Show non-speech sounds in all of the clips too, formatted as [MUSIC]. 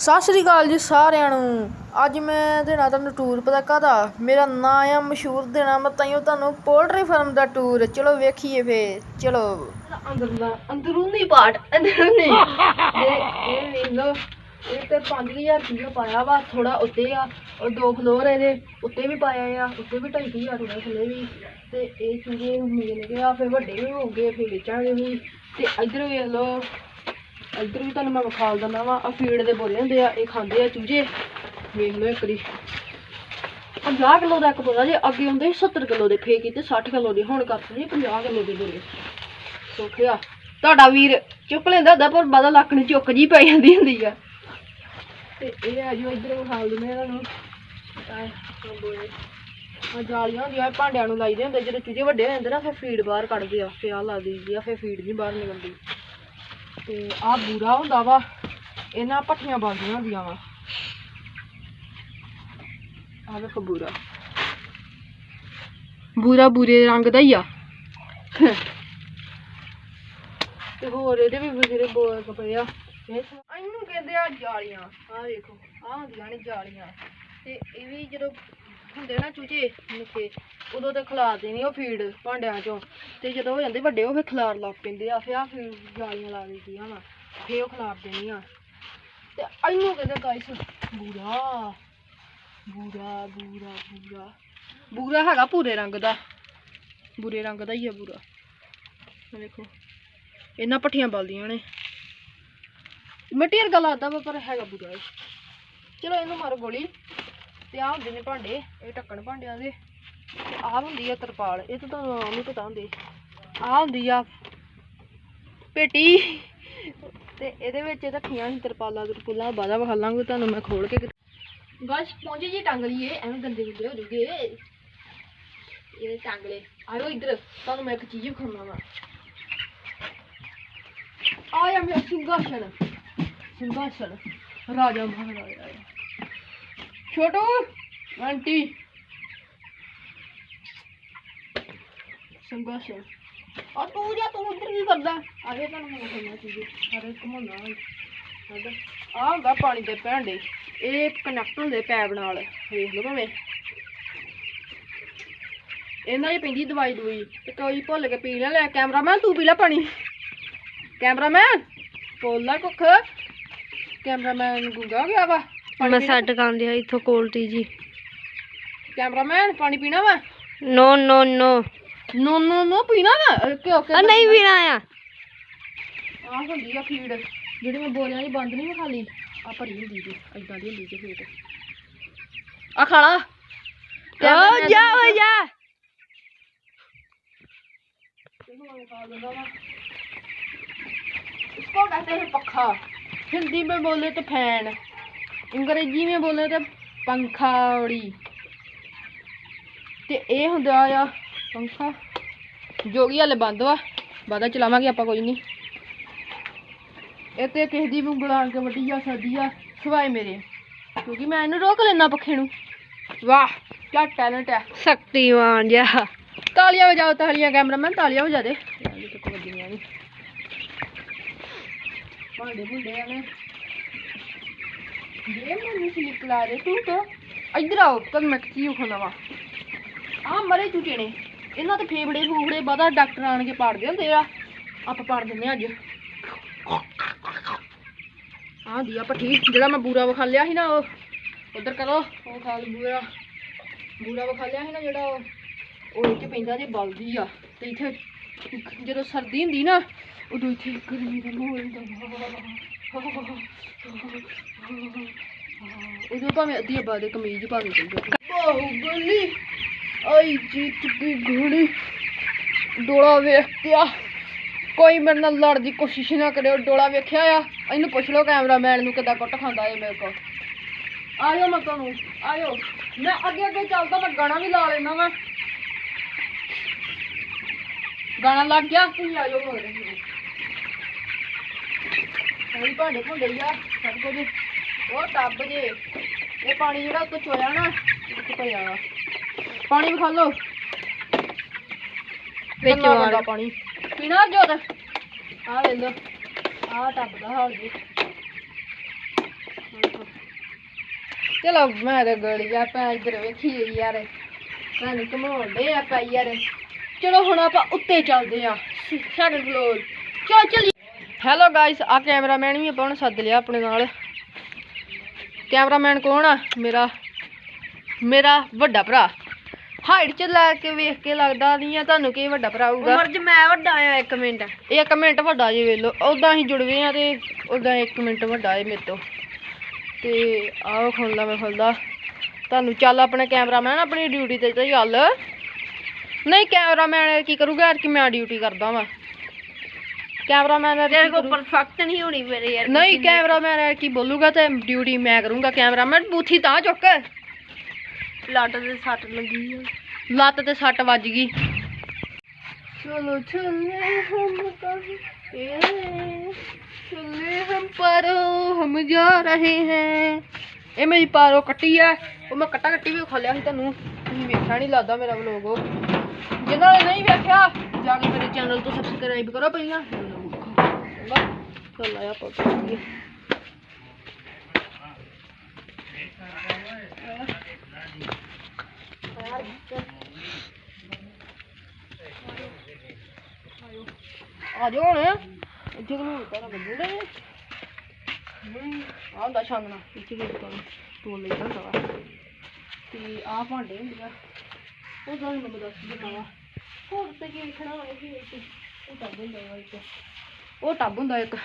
ਸਤਿ ਸ਼੍ਰੀ ਅਕਾਲ ਜੀ ਸਾਰਿਆਂ ਨੂੰ। ਅੱਜ ਮੈਂ ਦੇਣਾ ਤੁਹਾਨੂੰ ਟੂਰ ਪਤਾ ਕਾਹਦਾ? ਮੇਰਾ ਨਾਂ ਆ ਮਸ਼ਹੂਰ ਦੇਣਾ ਮੈਂ ਤਾਈਓ ਤੁਹਾਨੂੰ ਪੋਲਟਰੀ ਫਾਰਮ ਦਾ ਟੂਰ ਚਲੋ ਵੇਖੀਏ ਫੇ ਚਲੋ। ਅੰਦਰਲਾ ਅੰਦਰੂਨੀ ਪਾਰਟ ਅੰਦਰੂਨੀ। [LAUGHS] ਇਹ ਇਹ ਵੇਖ ਲਓ ਇਹ ਤੇ 5000 ਰੁਪਇਆ ਪਾਇਆ ਵਾ ਥੋੜਾ ਉੱਤੇ ਆ ਔਰ ਦੋ ਫਲੋਰ ਇਹਦੇ ਉੱਤੇ ਵੀ ਪਾਇਆ ਆ ਉੱਤੇ ਵੀ 2500 ਥੋੜਾ ਥੱਲੇ ਵੀ। ਤੇ ਇਹ ਚੂਹੇ ਮੇਲ ਗਏ ਆ ਫਿਰ ਵੱਡੇ ਵੀ ਹੋ ਗਏ ਫਿਰ ਵੇਚਾਂਗੇ ਵੀ। ਤੇ ਇੱਧਰ ਵੇਖ ਲਓ ਇੱਧਰ ਵੀ ਤੁਹਾਨੂੰ ਮੈਂ ਵਿਖਾਲ ਦਿੰਦਾ ਵਾ ਆ ਫੀਡ ਦੇ ਬੋਲੇ ਹੁੰਦੇ ਆ, ਇਹ ਖਾਂਦੇ ਆ ਚੂਜੇ। ਵੇਖ ਲਓ ਇੱਕ ਦੀ। 50 ਕਿਲੋ ਦਾ ਇੱਕ ਬੋਲਾ ਜੇ, ਅੱਗੇ ਹੁੰਦੇ ਸੀ 70 ਕਿਲੋ ਦੇ ਫੇਕ ਕੀਤੇ 60 ਕਿਲੋ ਦੇ, ਹੁਣ ਕਰਦੇ ਜੀ 50 ਕਿਲੋ ਦੇ ਬੋਲੇ ਸੋਖਿਆ ਤੁਹਾਡਾ ਵੀਰ ਚੁੱਕ ਲੈਂਦਾ ਹੁੰਦਾ ਪਰ ਬਦਲ ਲੱਕ ਨੂੰ ਚੁੱਕ ਜੀ ਪੈ ਜਾਂਦੀ ਹੁੰਦੀ ਆ। ਤੇ ਇਹ ਆ ਜੋ, ਇੱਧਰ ਵਿਖਾਲ ਦਿੰਦੇ ਆ ਤੁਹਾਨੂੰ। ਆ ਜਾਲੀਆਂ ਹੁੰਦੀਆਂ ਭਾਂਡਿਆਂ ਨੂੰ ਲਾਈਦੇ ਹੁੰਦੇ ਜਦੋਂ ਚੂਜੇ ਵੱਡੇ ਹੋ ਜਾਂਦੇ ਨਾ, ਫਿਰ ਫੀਡ ਬਾਹਰ ਕੱਢਦੇ ਆ, ਫਿਰ ਆ ਲਾ ਦਈਦੀ ਆ, ਫਿਰ ਫੀਡ ਨਹੀਂ ਬਾਹਰ ਨਿਕਲਦੀ। ਤੇ ਆ ਬੂਰਾ ਹੁੰਦਾ ਵਾ ਇਹਨਾਂ ਪੱਠੀਆਂ ਬਣਦੀਆਂ ਹੁੰਦੀਆਂ ਵਾ। ਆ ਵੇਖੋ ਬੂਰਾ। ਬੂਰਾ ਬੂਰੇ ਰੰਗ ਦਾ ਹੀ ਆ। ਤੇ ਹੋਰ ਇਹਦੇ ਵੀ ਬਥੇਰੇ ਬੋਲ ਪਏ ਆ। ਇਹ ਇਹਨੂੰ ਕਹਿੰਦੇ ਆ ਜਾਲੀਆਂ। ਆ ਵੇਖੋ ਆ ਹੁੰਦੀਆਂ ਨੇ ਜਾਲੀਆਂ। ਤੇ ਇਹ ਵੀ ਜਦੋਂ ਹੁੰਦੇ ਨਾ ਚੂਚੇ ਨਿੱਕੇ ਉਦੋਂ ਤੇ ਖਿਲਾਰ ਦੇਣੀ ਉਹ ਫੀਡ ਭਾਂਡਿਆਂ ਚੋਂ। ਤੇ ਜਦੋਂ ਹੋ ਜਾਂਦੇ ਵੱਡੇ, ਉਹ ਫਿਰ ਖਿਲਾਰ ਲੱਗ ਪੈਂਦੇ ਆ, ਫਿਰ ਆ ਫਿਰ ਜਾਲੀਆਂ ਲਾ ਦਿੰਦੀਆਂ ਵਾ, ਫਿਰ ਉਹ ਖਿਲਾਰ ਦੇਣੀਆਂ ਤੇ ਇਹਨੂੰ ਕਹਿੰਦੇ ਗਾਇਸ ਬੂਰਾ ਬੂਰਾ ਬੂਰਾ ਬੂਰਾ। ਬੂਰਾ ਹੈਗਾ ਭੂਰੇ ਰੰਗ ਦਾ। ਬੂਰੇ ਰੰਗ ਦਾ ਹੀ ਆ ਬੂਰਾ। ਦੇਖੋ ਇਹਨਾਂ ਪੱਠੀਆਂ ਬਲਦੀਆਂ ਨੇ। ਮਿੱਟੀ ਵਰਗਾ ਲੱਗਦਾ ਵਾ, ਪਰ ਹੈਗਾ ਬੂਰਾ ਇਹ। ਚਲੋ ਇਹਨੂੰ ਮਾਰੋ ਗੋਲੀ। ਤੇ ਆਹ ਹੁੰਦੇ ਨੇ ਭਾਂਡੇ, ਇਹ ਢੱਕਣ ਭਾਂਡਿਆਂ ਦੇ। ਆਹ ਹੁੰਦੀ ਆ ਤਰਪਾਲ, ਇਹ ਤਾਂ ਤੁਹਾਨੂੰ ਆਮ ਹੀ ਪਤਾ ਹੁੰਦੀ। ਆਹ ਹੁੰਦੀ ਆ ਪੇਟੀ। ਤੇ ਇਹਦੇ ਵਿੱਚ ਰੱਖੀਆਂ ਸੀ ਤਰਪਾਲਾਂ ਤਰਪੁਲਾਂ ਬਾਦਾ ਵਿਖਾ ਲਾਂਗੇ ਤੁਹਾਨੂੰ ਮੈਂ ਖੋਲ ਕੇ ਬਸ ਪਹੁੰਚੇ ਜੀ ਟੰਗ ਲਈਏ, ਐਵੇਂ ਗੰਦੇ ਗੁੰਦੇ ਹੋ ਜੂਗੇ ਇਹਦੇ ਟੰਗ ਲੈ। ਆਇਓ ਇੱਧਰ, ਤੁਹਾਨੂੰ ਮੈਂ ਇੱਕ ਚੀਜ਼ ਵਿਖਾਉਣਾ ਵਾ ਆਇਆ ਮੇਰਾ ਸਿੰਘਾਸਨ ਸਿੰਘਾਸਨ ਰਾਜਾ ਮਹਾਰਾਜਾ ਛੋਟੂ, ਆਂਟੀ। ਸਿੰਘਾਸਨ ਆ ਤੂੰ ਜਾ, ਤੂੰ ਇੱਧਰ ਕੀ ਕਰਦਾ? ਆਗੇ ਤੁਹਾਨੂੰ ਮੈਂ ਵਿਖਾਉਣਾ ਚੀਜ਼। ਸਾਰੇ ਘੁਮਾਉਣਾ ਆ। ਹੁੰਦਾ ਪਾਣੀ ਦੇ ਭਾਂਡੇ ਇਹ ਕਨੈਕਟ ਹੁੰਦੇ ਪੈਪ ਨਾਲ। ਵੇਖ ਲਓ ਭਾਵੇਂ। ਇਹਨਾਂ 'ਚ ਪੈਂਦੀ ਦਵਾਈ ਦਵਾਈ। ਤੇ ਕੋਈ ਭੁੱਲ ਕੇ ਪੀ ਲੈ ਲੈ ਕੈਮਰਾਮੈਨ, ਤੂੰ ਪੀ ਲੈ ਪਾਣੀ। ਕੈਮਰਾਮੈਨ, ਬੋਲ ਲੈ ਕੁੱਖ। ਕੈਮਰਾਮੈਨ ਗੁੰਗਾ ਹੋ ਗਿਆ ਵਾ। ਪਾਣੀ ਮੈਂ ਪੀਣਾ? ਸੈੱਟ ਕਰਨ ਦਿਆ ਇੱਥੋਂ ਕੋਲਟੀ ਜੀ ਕੈਮਰਾਮੈਨ ਪਾਣੀ ਪੀਣਾ ਵਾ ਨੋ ਨੋ ਨੋ ਨੋ ਨੋ ਨੋ ਪੀਣਾ ਵਾ ਓਕੇ ਓਕੇ ਆ ਨਹੀਂ ਪੀਣਾ ਆ ਆਹ ਹੁੰਦੀ ਆ ਫੀਡ ਜਿਹੜੀ ਮੈਂ ਬੋਲਿਆਂ ਦੀ ਬੰਦ ਨਹੀਂ ਖਾਲੀ ਆ ਭਰੀ ਹੁੰਦੀ ਜੀ ਏਦਾਂ ਦੀ ਹੁੰਦੀ ਜੀ ਫੀਡ ਆ ਖਾਲਾ ਓ ਜਾ ਓ ਜਾ इसको कहते हैं पखा हिंदी में बोले तो फैन ਅੰਗਰੇਜ਼ੀ ਵਿੱਚ ਬੋਲੇ ਤੇ ਪੰਖਾੜੀ ਤੇ ਇਹ ਹੁੰਦਾ ਆ ਪੰਖਾ ਜੋ ਕਿ ਬੰਦ ਵਾ ਬਾਅਦ ਚਲਾਵਾਂਗੇ ਆਪਾਂ ਕੋਈ ਨਹੀਂ ਇਹ ਤੇ ਕਿਸੇ ਦੀ ਉਂਗਲਾਂ ਕੇ ਵੱਡੀ ਆ ਸਕਦੀ ਆ ਸਿਵਾਏ ਮੇਰੇ। ਕਿਉਂਕਿ ਮੈਂ ਇਹਨੂੰ ਰੋਕ ਲੈਣਾ ਪੱਖੇ ਨੂੰ। ਵਾਹ ਕੀ ਟੈਲੈਂਟ ਹੈ ਸ਼ਕਤੀਵਾਨ ਜਿਹਾ। ਤਾਲੀਆਂ ਵਜਾਓ ਤਾਲੀਆਂ ਕੈਮਰਾਮੈਨ ਤਾਲੀਆਂ ਵਜਾ ਦੇ। ਭਾਂਡੇ ਭੁੰਡੇ ਆਵੇਂ ਨੇ ਜੇ ਮੈਨੂੰ ਸਲਿੱਪ ਲਾ ਦੇ ਤੂੰ ਤਾਂ ਇੱਧਰ ਆਓ ਤੁਹਾਨੂੰ ਮੈਂ ਇੱਕ ਚੀਜ਼ ਮਰੇ ਚੁੱਕੇ ਨੇ ਇਹਨਾਂ ਤੇ ਫੇਫੜੇ ਫੂਫੜੇ ਬਾਦਾ ਡਾਕਟਰ ਆਣ ਕੇ ਪਾੜਦੇ ਹੁੰਦੇ ਆ। ਆਪਾਂ ਪਾੜ ਦਿੰਦੇ ਆ ਅੱਜ। ਆਹ ਦੀ ਆ ਪੱਠੀ ਜਿਹੜਾ ਮੈਂ ਬੂਰਾ ਵਿਖਾ ਲਿਆ ਸੀ ਨਾ ਉਹ, ਉਧਰ ਕਰੋ, ਉਹ ਖਾ ਲਈ ਬੂਰਾ। ਬੂਰਾ ਵਿਖਾ ਲਿਆ ਸੀ ਨਾ ਜਿਹੜਾ ਉਹ ਉਹ ਇੱਥੇ ਪੈਂਦਾ ਜੇ ਬਲਦੀ ਆ। ਤੇ ਇੱਥੇ ਜਦੋਂ ਸਰਦੀ ਹੁੰਦੀ ਨਾ ਉਦੋਂ ਇੱਥੇ ਗਰਮੀ ਦਾ ਮਾਹੌਲ ਹੁੰਦਾ ਉਦੋਂ ਭਾਵੇਂ ਅੱਧੀ ਆਬਾਦ ਦੇ ਕਮੀਜ਼ ਪਾ ਕੇ ਚੱਲ ਜਾਂਦੀ ਬਾਹੁਬਲੀ, ਆਈ ਜੀਤ ਦੀ ਘੋੜੀ ਡੋਲਾ ਵੇਖਿਆ। ਕੋਈ ਮੇਰੇ ਨਾਲ ਲੜਨ ਦੀ ਕੋਸ਼ਿਸ਼ ਨਾ ਕਰਿਓ ਡੋਲਾ ਵੇਖਿਆ ਆ। ਇਹਨੂੰ ਪੁੱਛ ਲਓ ਕੈਮਰਾਮੈਨ ਨੂੰ ਕਿੱਦਾਂ ਕੁੱਟ ਖਾਂਦਾ ਏ ਮੇਰੇ ਕੋਲ। ਆਇਓ ਮੈਂ ਤੁਹਾਨੂੰ ਆਇਓ ਮੈਂ ਅੱਗੇ ਅੱਗੇ ਚੱਲਦਾ, ਮੈਂ ਗਾਣਾ ਵੀ ਲਾ ਲੈਣਾ ਵਾ। ਗਾਣਾ ਲੱਗ ਗਿਆ, ਤੁਸੀਂ ਆਇਓ ਮਗਰ। ਕੋਈ ਭਾਂਡੇ ਭੁੰਡੇ ਆ ਸਭ ਕੁਝ। ਉਹ ਟੱਬ ਜੇ। ਇਹ ਪਾਣੀ ਜਿਹੜਾ ਉੱਤੋਂ ਚੋਇਆ ਨਾ ਉੱਤੇ ਪਿਆ ਵਾ ਪਾਣੀ ਵਿਖਾ ਲਓ। ਵਿੱਚ। ਗੰਦਾ ਪਾਣੀ। ਪੀਣਾ ਜੋਤ ਆ ਲੈ ਲਓ। ਆ ਟੱਬ ਦਾ ਹਾਲ ਜੀ। ਚਲੋ ਮੈਂ ਤੇ ਗੜੀ ਆਪਾਂ ਇੱਧਰ ਵੇਖੀਏ ਯਾਰ। ਸਾਨੂੰ ਘਮਾਉਂਦੇ ਆਪਾਂ ਯਾਰ। ਚਲੋ ਹੁਣ ਆਪਾਂ ਉੱਤੇ ਚੱਲਦੇ ਆ। ਸੈਕੰਡ ਫਲੋਰ ਚਲੋ ਚੱਲੀ ਹੈਲੋ ਗਾਇਸ ਆ ਕੈਮਰਾਮੈਨ ਵੀ ਆਪਾਂ ਹੁਣ ਸੱਦ ਲਿਆ ਆਪਣੇ ਨਾਲ। ਕੈਮਰਾਮੈਨ ਕੌਣ ਆ? ਮੇਰਾ ਮੇਰਾ ਵੱਡਾ ਭਰਾ। ਹਾਈਟ ਚ ਲੈ ਕੇ ਵੇਖ ਕੇ ਲੱਗਦਾ ਨਹੀਂ ਆ ਤੁਹਾਨੂੰ ਕੀ ਵੱਡਾ ਭਰਾ ਹੋਊਗਾ? ਉਮਰ 'ਚ ਮੈਂ ਵੱਡਾ ਆ ਇੱਕ ਮਿੰਟ। ਇੱਕ ਮਿੰਟ ਵੱਡਾ ਜੀ ਵੇਖ ਲਓ। ਉਦਾਂ ਹੀ ਜੁੜਵੇ ਆ ਤੇ ਉਦਾਂ ਇੱਕ ਮਿੰਟ ਵੱਡਾ ਏ ਮੇਰੇ ਤੋਂ। ਤੇ ਆਹ ਖੁੱਲਦਾ ਮੈਂ ਖੁੱਲਦਾ ਤੁਹਾਨੂੰ ਚੱਲ ਆਪਣੇ ਕੈਮਰਾਮੈਨ ਆਪਣੀ ਡਿਊਟੀ ਤੇ ਤੇ ਚੱਲ। ਨਹੀਂ ਕੈਮਰਾਮੈਨ ਕੀ ਕਰੂਗਾ? ਕਿ ਮੈਂ ਡਿਊਟੀ ਕਰਦਾ ਵਾਂ। ਕੈਮਰਾਮੈਨ ਤੇਰੇ ਕੋਲ ਪਰਫੈਕਟ ਨਹੀਂ ਹੋਣੀ ਮੇਰੇ ਯਾਰ ਨਹੀਂ ਕੈਮਰਾਮੈਨ ਕੀ ਬੋਲੂਗਾ ਤੇ ਡਿਊਟੀ ਮੈਂ ਕਰੂੰਗਾ ਕੈਮਰਾਮੈਨ। ਬੂਥੀ ਤਾਂ ਚੁੱਕ। ਲੱਟ ਦੇ ਸੱਟ ਲੱਗੀ ਆ। ਲੱਤ ਤੇ ਸੱਟ ਵੱਜ ਗਈ। ਚਲੋ ਚੱਲੇ ਹਮ ਕहीं ਚੱਲੇ ਹਮ ਪਰੋ ਹਮ ਜਾ ਰਹੇ ਹੈ। ਇਹ ਮੇਰੀ ਪਾਰੋ ਕੱਟੀ ਆ। ਉਹ ਮੈਂ ਕੱਟਾ ਕੱਟੀ ਵੀ ਖੋਲਿਆ ਸੀ ਤੁਹਾਨੂੰ ਤੁਸੀਂ ਵੇਖਿਆ ਨਹੀਂ ਲੱਗਦਾ ਮੇਰਾ ਵਲੋਗ ਜਿਨ੍ਹਾਂ ਨੇ ਨਹੀਂ ਵੇਖਿਆ ਜਾ ਕੇ ਮੇਰੇ ਚੈਨਲ ਤੋਂ ਸਬਸਕ੍ਰਾਈਬ ਕਰੋ ਪਹਿਲਾਂ। ਚੰਗਾ ਚੱਲ ਆਇਆ ਪਤਾ ਆ ਜਾਓ ਹੁਣ। ਇੱਥੇ ਤਾਂ ਮੈਂ ਤਾਂ ਬੰਦੂਗਾ ਆ ਹੁੰਦਾ ਛਾਂਗਣਾ ਇੱਥੇ ਵੀ ਤਾਂ ਤੋਲ ਲਈ ਹੁੰਦਾ ਵਾ। ਤੇ ਆ ਭਾਂਡੇ ਹੁੰਦੇ ਆ। ਉਹ ਤਾਂ ਮੈਂ ਦੱਸ ਦਿੰਦਾ ਹੋਰ ਤੇ ਕੀ ਲਿਖਣਾ ਹੋਇਆ ਜੀ ਉਹ ਟੱਬ ਹੁੰਦਾ ਵਾ ਉਹ ਟੱਬ ਹੁੰਦਾ ਇੱਕ।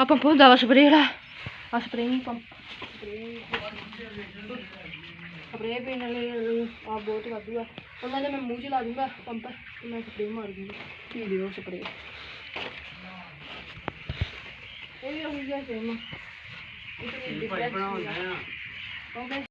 ਆ ਪੰਪ ਹੁੰਦਾ ਵਾ ਸਪਰੇਅ ਵਾਲਾ ਆ ਸਪਰੇਅ ਪੰਪ ਸਪਰੇਅ ਪੀਣ ਵਾਲੇ ਆ ਬਹੁਤ ਵਾਧੂ ਆ। ਉਹਨਾਂ ਦੇ ਮੈਂ ਮੂੰਹ ਚ ਲਾ ਦੂੰਗਾ ਪੰਪ ਤੇ ਮੈਂ ਸਪਰੇਅ ਮਾਰ ਦੂੰਗਾ। ਪੀ ਲਿਓ ਸਪਰੇਅ। ਇਹ ਵੀ ਉਹੀ ਜਿਹਾ ਸੇਮ ਆ ਇਹ ਤਾਂ ਡਿਫਰੈਂਸ ਨਹੀਂ ਆ।